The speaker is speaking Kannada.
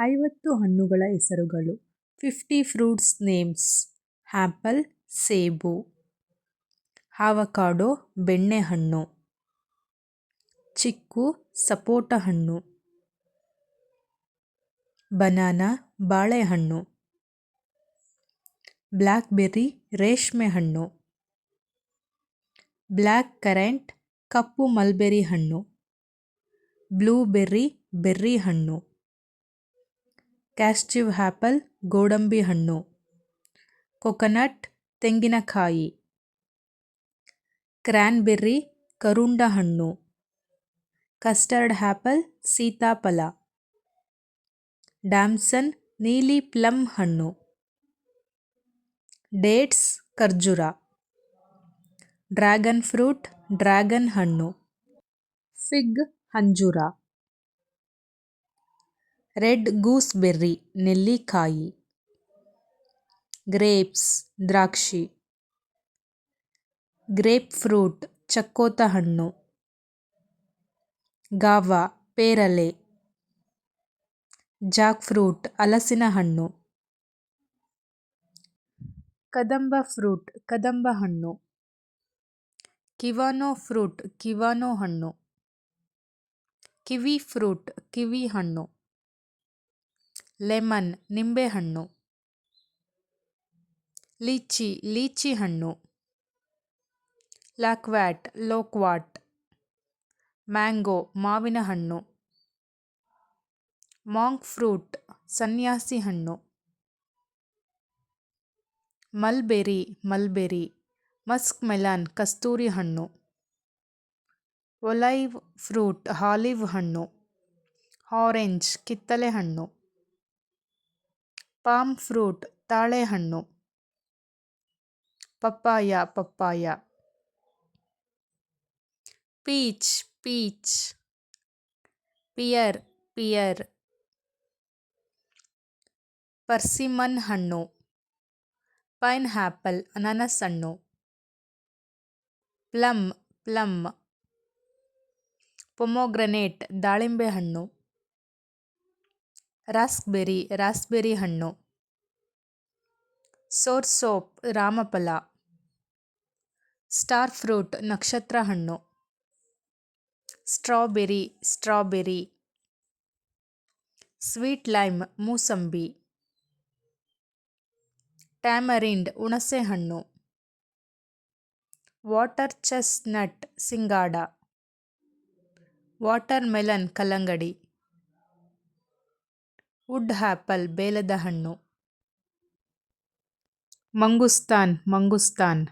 ಐವತ್ತು ಹಣ್ಣುಗಳ ಹೆಸರುಗಳು. Fifty fruits names. ಆ್ಯಪಲ್ ಸೇಬು. ಆವಕಾಡೊ ಬೆಣ್ಣೆಹಣ್ಣು ಚಿಕ್ಕು, ಸಪೋಟ ಹಣ್ಣು. ಬನಾನಾ ಬಾಳೆಹಣ್ಣು ಬ್ಲ್ಯಾಕ್ಬೆರ್ರಿ, ರೇಷ್ಮೆ ಹಣ್ಣು. ಬ್ಲ್ಯಾಕ್ ಕರೆಂಟ್, ಕಪ್ಪು ಮಲ್ಬೆರಿ ಹಣ್ಣು. ಬ್ಲೂಬೆರ್ರಿ, ಬೆರ್ರಿ ಹಣ್ಣು. ಕ್ಯಾಸ್ಟಿವ್ ಆ್ಯಪಲ್ ಗೋಡಂಬಿ ಹಣ್ಣು ಕೊಕೊನಟ್ ತೆಂಗಿನಕಾಯಿ ಕ್ರ್ಯಾನ್ಬೆರ್ರಿ ಕರುಂಡ ಹಣ್ಣು ಕಸ್ಟರ್ಡ್ ಆ್ಯಪಲ್ ಸೀತಾಫಲ ಡ್ಯಾಮ್ಸನ್ ನೀಲಿ ಪ್ಲಮ್ ಹಣ್ಣು ಡೇಟ್ಸ್ ಖರ್ಜೂರ ಡ್ರ್ಯಾಗನ್ ಫ್ರೂಟ್ ಡ್ರ್ಯಾಗನ್ ಹಣ್ಣು ಫಿಗ್ ಅಂಜೂರ ರೆಡ್ ಗೂಸ್ಬೆರ್ರಿ ನೆಲ್ಲಿಕಾಯಿ, ಗ್ರೇಪ್ಸ್, ದ್ರಾಕ್ಷಿ ಗ್ರೇಪ್ ಫ್ರೂಟ್ ಚಕ್ಕೋತ ಹಣ್ಣು ಗಾವಾ, ಪೇರಲೆ ಜಾಕ್ ಫ್ರೂಟ್ ಹಲಸಿನ ಹಣ್ಣು ಕದಂಬ ಫ್ರೂಟ್ ಕದಂಬ ಹಣ್ಣು ಕಿವಾನೋ ಫ್ರೂಟ್ ಕಿವಾನೋ ಹಣ್ಣು ಕಿವಿ ಫ್ರೂಟ್ ಕಿವಿ ಹಣ್ಣು ಲೆಮನ್, ನಿಂಬೆಹಣ್ಣು. ಲೀಚಿ ಲೀಚಿ ಹಣ್ಣು ಲಾಕ್ವ್ಯಾಟ್. ಲೋಕ್ವಾಟ್ ಮ್ಯಾಂಗೋ ಮಾವಿನ ಹಣ್ಣು ಮಾಂಕ್ ಫ್ರೂಟ್ ಸನ್ಯಾಸಿ ಹಣ್ಣು ಮಲ್ಬೆರಿ ಮಲ್ಬೆರಿ. ಮಸ್ಕ್ ಮೆಲಾನ್ ಕಸ್ತೂರಿ ಹಣ್ಣು ಒಲೈವ್ ಫ್ರೂಟ್, ಹಾಲಿವ್ ಹಣ್ಣು. ಆರೆಂಜ್ ಕಿತ್ತಲೆ ಹಣ್ಣು ಪಾಮ್ ಫ್ರೂಟ್, ತಾಳೆಹಣ್ಣು. Papaya papaya. Peach peach. Pear pear. Persimmon ಹಣ್ಣು. ಪೈನ್ ಆ್ಯಪಲ್ ಅನಾನಸ್ ಹಣ್ಣು ಪ್ಲಮ್ ಪ್ಲಮ್. ಪೊಮೊಗ್ರನೇಟ್, ದಾಳಿಂಬೆ ಹಣ್ಣು. ರಾಸ್ಕ್ಬೆರಿ ರಾಸ್ಬೆರಿ ಹಣ್ಣು. ಸೋರ್ ಸೋಪ್, ರಾಮಫಲ. ಸ್ಟಾರ್ ಫ್ರೂಟ್, ನಕ್ಷತ್ರ ಹಣ್ಣು. Strawberry strawberry. ಸ್ವೀಟ್ ಲೈಮ್, ಮೂಸಂಬಿ. ಟ್ಯಾಮರಿಂಡ್, ಹುಣಸೆ ಹಣ್ಣು. ವಾಟರ್ ಚೆಸ್ನಟ್ ಸಿಂಗಾಡ. ವಾಟರ್ ಮೆಲನ್, ಕಲ್ಲಂಗಡಿ. ವುಡ್ ಹ್ಯಾಪಲ್ ಬೇಲದ ಹಣ್ಣು. Mangosteen mangosteen.